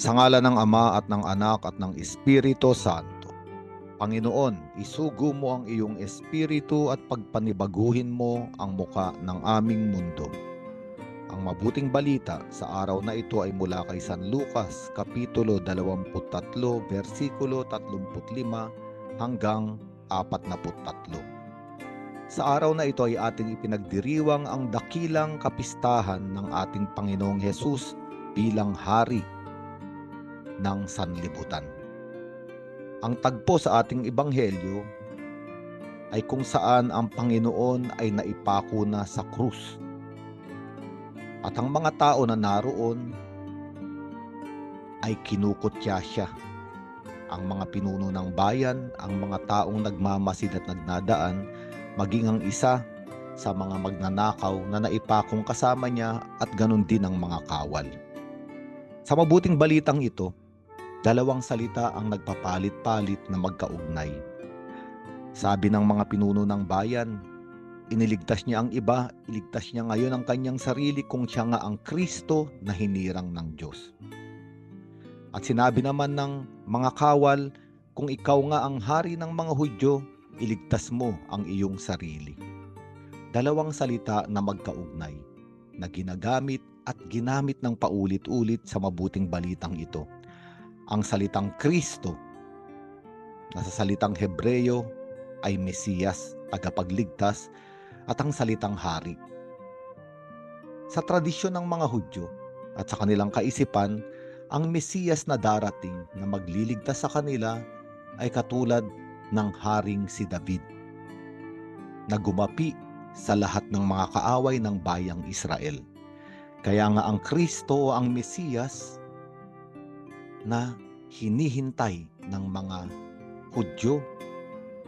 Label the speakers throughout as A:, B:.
A: Sa ngala ng Ama at ng Anak at ng Espiritu Santo. Panginoon, isugo mo ang iyong espiritu at pagpanibaguhin mo ang muka ng aming mundo. Ang mabuting balita sa araw na ito ay mula kay San Lucas, Kapitulo 23, versikulo 35 hanggang 43. Sa araw na ito ay ating ipinagdiriwang ang dakilang kapistahan ng ating Panginoong Hesus bilang Hari ng sanlibutan. Ang tagpo sa ating ebanghelyo ay kung saan ang Panginoon ay naipako na sa krus. At ang mga tao na naroon ay kinukutya siya. Ang mga pinuno ng bayan, ang mga taong nagmamasid at nagnadaan, maging ang isa sa mga magnanakaw na naipakong kasama niya at ganun din ang mga kawal. Sa mabuting balitang ito, dalawang salita ang nagpapalit-palit na magkaugnay. Sabi ng mga pinuno ng bayan, iniligtas niya ang iba, iligtas niya ngayon ang kanyang sarili kung siya nga ang Kristo na hinirang ng Diyos. At sinabi naman ng mga kawal, kung ikaw nga ang hari ng mga Hudyo, iligtas mo ang iyong sarili. Dalawang salita na magkaugnay, na ginagamit at ginamit ng paulit-ulit sa mabuting balitang ito ang salitang Kristo na sa salitang Hebreyo ay Mesiyas, tagapagligtas, at ang salitang hari. Sa tradisyon ng mga Hudyo at sa kanilang kaisipan, ang Mesiyas na darating na magliligtas sa kanila ay katulad ng haring si David na gumapi sa lahat ng mga kaaway ng bayang Israel. Kaya nga ang Kristo o ang Mesiyas na hinihintay ng mga Hudyo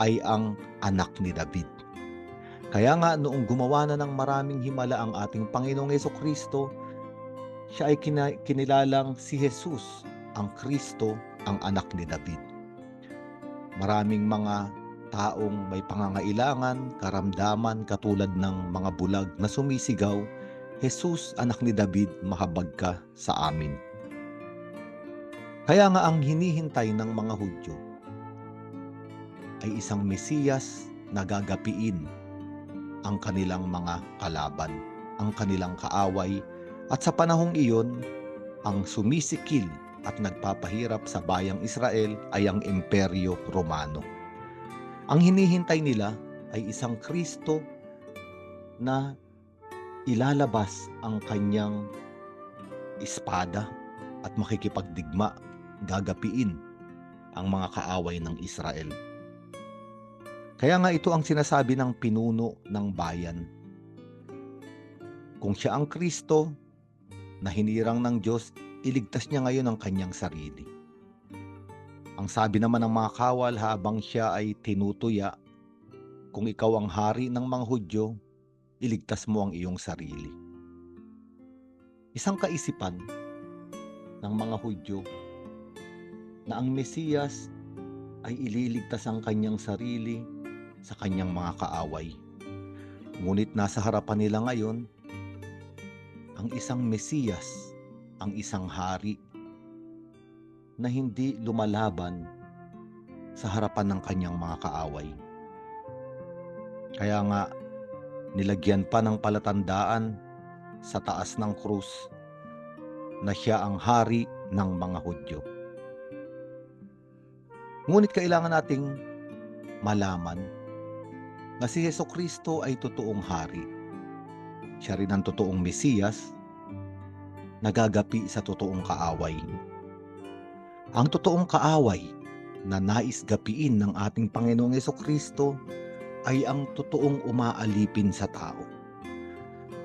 A: ay ang anak ni David. Kaya nga noong gumawa na ng maraming himala ang ating Panginoong Yeso Kristo, siya ay kinilalang si Jesus, ang Kristo, ang anak ni David. Maraming mga taong may pangangailangan, karamdaman katulad ng mga bulag na sumisigaw, Jesus, anak ni David, mahabag ka sa amin. Kaya nga ang hinihintay ng mga Hudyo ay isang Mesiyas na gagapiin ang kanilang mga kalaban, ang kanilang kaaway, at sa panahong iyon, ang sumisikil at nagpapahirap sa bayang Israel ay ang Imperyo Romano. Ang hinihintay nila ay isang Kristo na ilalabas ang kanyang espada at makikipagdigma gagapiin ang mga kaaway ng Israel. Kaya nga ito ang sinasabi ng pinuno ng bayan. Kung siya ang Kristo na hinirang ng Diyos, iligtas niya ngayon ang kanyang sarili. Ang sabi naman ng mga kawal habang siya ay tinutuya, kung ikaw ang hari ng mga Hudyo, iligtas mo ang iyong sarili. Isang kaisipan ng mga Hudyo na ang Mesiyas ay ililigtas ang kanyang sarili sa kanyang mga kaaway. Ngunit nasa harapan nila ngayon ang isang Mesiyas, ang isang hari na hindi lumalaban sa harapan ng kanyang mga kaaway. Kaya nga, nilagyan pa ng palatandaan sa taas ng krus na siya ang hari ng mga Hudyo. Ngunit kailangan nating malaman na si Heso Kristo ay totoong hari. Siya rin ang totoong Mesiyas, nagagapi sa totoong kaaway. Ang totoong kaaway na nais gapiin ng ating Panginoong Heso Kristo ay ang totoong umaalipin sa tao.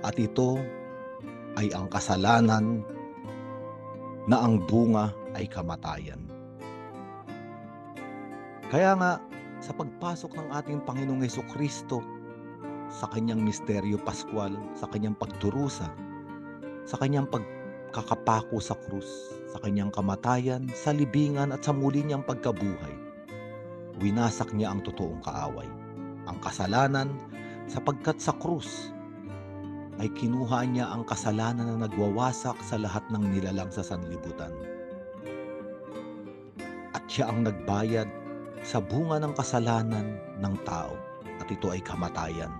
A: At ito ay ang kasalanan na ang bunga ay kamatayan. Kaya nga, sa pagpasok ng ating Panginoong Yeso Kristo sa kanyang misteryo paskwal, sa kanyang pagdurusa, sa kanyang pagkakapako sa krus, sa kanyang kamatayan, sa libingan at sa muli niyang pagkabuhay, winasak niya ang totoong kaaway, ang kasalanan sapagkat sa krus ay kinuha niya ang kasalanan na nagwawasak sa lahat ng nilalang sa sanlibutan. siya ang nagbayad sa bunga ng kasalanan ng tao at ito ay kamatayan.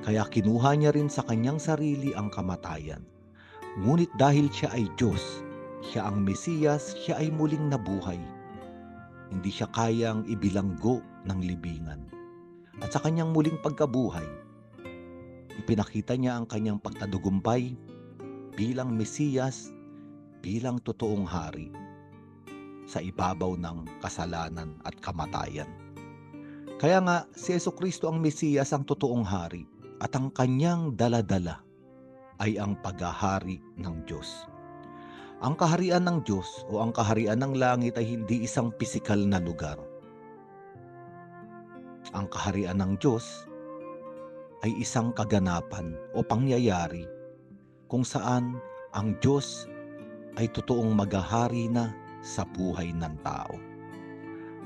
A: Kaya kinuha niya rin sa kanyang sarili ang kamatayan. Ngunit dahil siya ay Diyos, siya ang Mesiyas, siya ay muling nabuhay. Hindi siya kayang ibilanggo ng libingan. At sa kanyang muling pagkabuhay, ipinakita niya ang kanyang pagtadugumpay bilang Mesiyas, bilang totoong hari sa ibabaw ng kasalanan at kamatayan. Kaya nga, si Yeso Kristo ang Mesiyas ang totoong hari at ang kanyang daladala ay ang paghahari ng Diyos. Ang kaharian ng Diyos o ang kaharian ng langit ay hindi isang pisikal na lugar. Ang kaharian ng Diyos ay isang kaganapan o pangyayari kung saan ang Diyos ay totoong maghahari na sa buhay ng tao.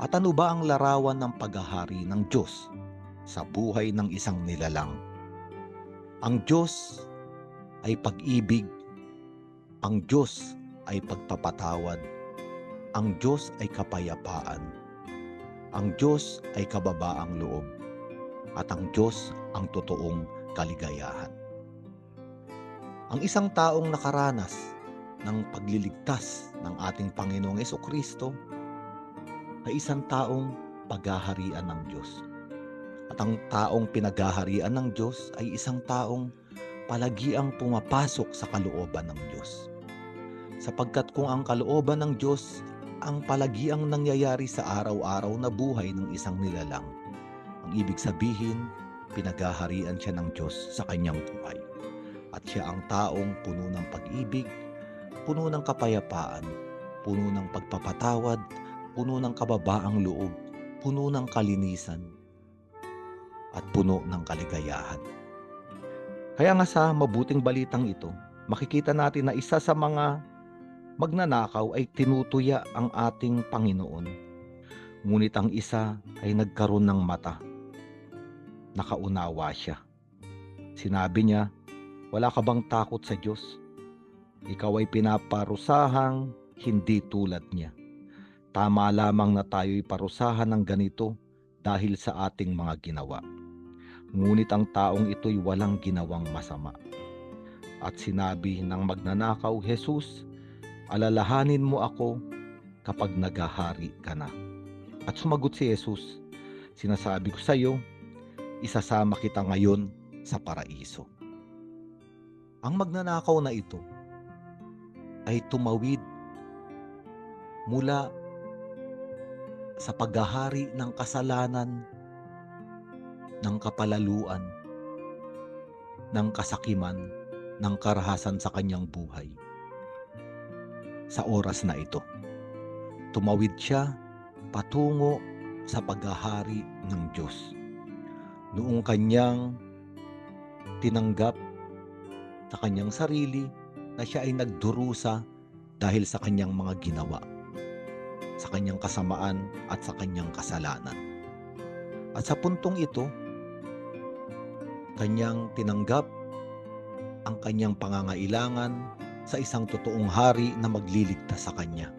A: At ano ba ang larawan ng paghahari ng Diyos sa buhay ng isang nilalang? Ang Diyos ay pag-ibig, ang Diyos ay pagpapatawad, ang Diyos ay kapayapaan, ang Diyos ay kababaang loob, at ang Diyos ang totoong kaligayahan. Ang isang taong nakaranas ng pagliligtas ng ating Panginoong Yeso Kristo ay isang taong paghaharian ng Diyos. At ang taong pinaghaharian ng Diyos ay isang taong palagiang pumapasok sa kalooban ng Diyos. Sapagkat kung ang kalooban ng Diyos ang palagiang nangyayari sa araw-araw na buhay ng isang nilalang, ang ibig sabihin, pinaghaharian siya ng Diyos sa kanyang buhay. At siya ang taong puno ng pag-ibig, puno ng kapayapaan, puno ng pagpapatawad, puno ng kababaang loob, puno ng kalinisan, at puno ng kaligayahan. Kaya nga sa mabuting balitang ito, makikita natin na isa sa mga magnanakaw ay tinutuya ang ating Panginoon. Ngunit ang isa ay nagkaroon ng mata. Nakaunawa siya. Sinabi niya, wala ka bang takot sa Diyos? Ikaw ay pinaparusahang hindi tulad niya. Tama lamang na tayo'y parusahan ng ganito dahil sa ating mga ginawa. Ngunit ang taong ito'y walang ginawang masama. At sinabi ng magnanakaw, Jesus, alalahanin mo ako kapag nagahari ka na. At sumagot si Jesus, sinasabi ko sa iyo, isasama kita ngayon sa paraiso. Ang magnanakaw na ito ay tumawid mula sa paghahari ng kasalanan, ng kapalaluan, ng kasakiman, ng karahasan sa kanyang buhay. Sa oras na ito, tumawid siya patungo sa paghahari ng Diyos. Noong kanyang tinanggap sa kanyang sarili na siya ay nagdurusa dahil sa kanyang mga ginawa, sa kanyang kasamaan at sa kanyang kasalanan. At sa puntong ito, kanyang tinanggap ang kanyang pangangailangan sa isang totoong hari na magliligtas sa kanya.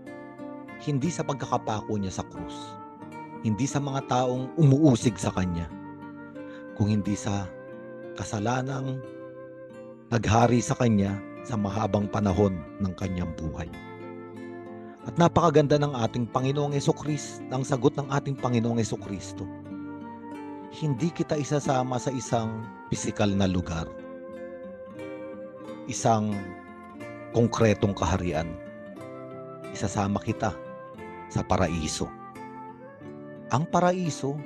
A: Hindi sa pagkakapako niya sa krus, hindi sa mga taong umuusig sa kanya, kung hindi sa kasalanang naghari sa kanya sa mahabang panahon ng kanyang buhay. At napakaganda ng ating Panginoong Kristo, ng sagot ng ating Panginoong Kristo. Hindi kita isasama sa isang pisikal na lugar. Isang konkretong kaharian. Isasama kita sa paraiso. Ang paraiso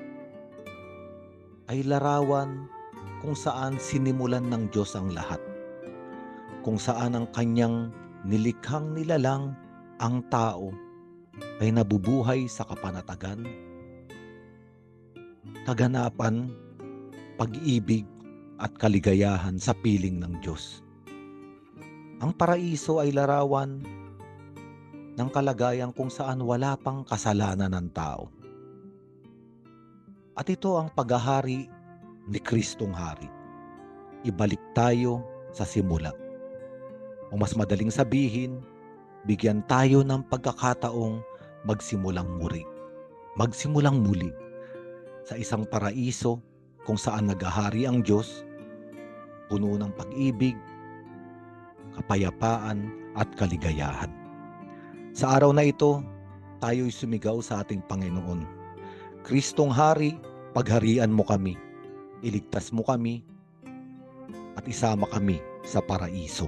A: ay larawan kung saan sinimulan ng Diyos ang lahat kung saan ang kanyang nilikhang nilalang ang tao ay nabubuhay sa kapanatagan, kaganapan, pag-ibig at kaligayahan sa piling ng Diyos. Ang paraiso ay larawan ng kalagayan kung saan wala pang kasalanan ng tao. At ito ang paghahari ni Kristong Hari. Ibalik tayo sa simula. O mas madaling sabihin, bigyan tayo ng pagkakataong magsimulang muli. Magsimulang muli sa isang paraiso kung saan naghahari ang Diyos, puno ng pag-ibig, kapayapaan at kaligayahan. Sa araw na ito, tayo'y sumigaw sa ating Panginoon. Kristong Hari, pagharian mo kami, iligtas mo kami, at isama kami sa paraiso.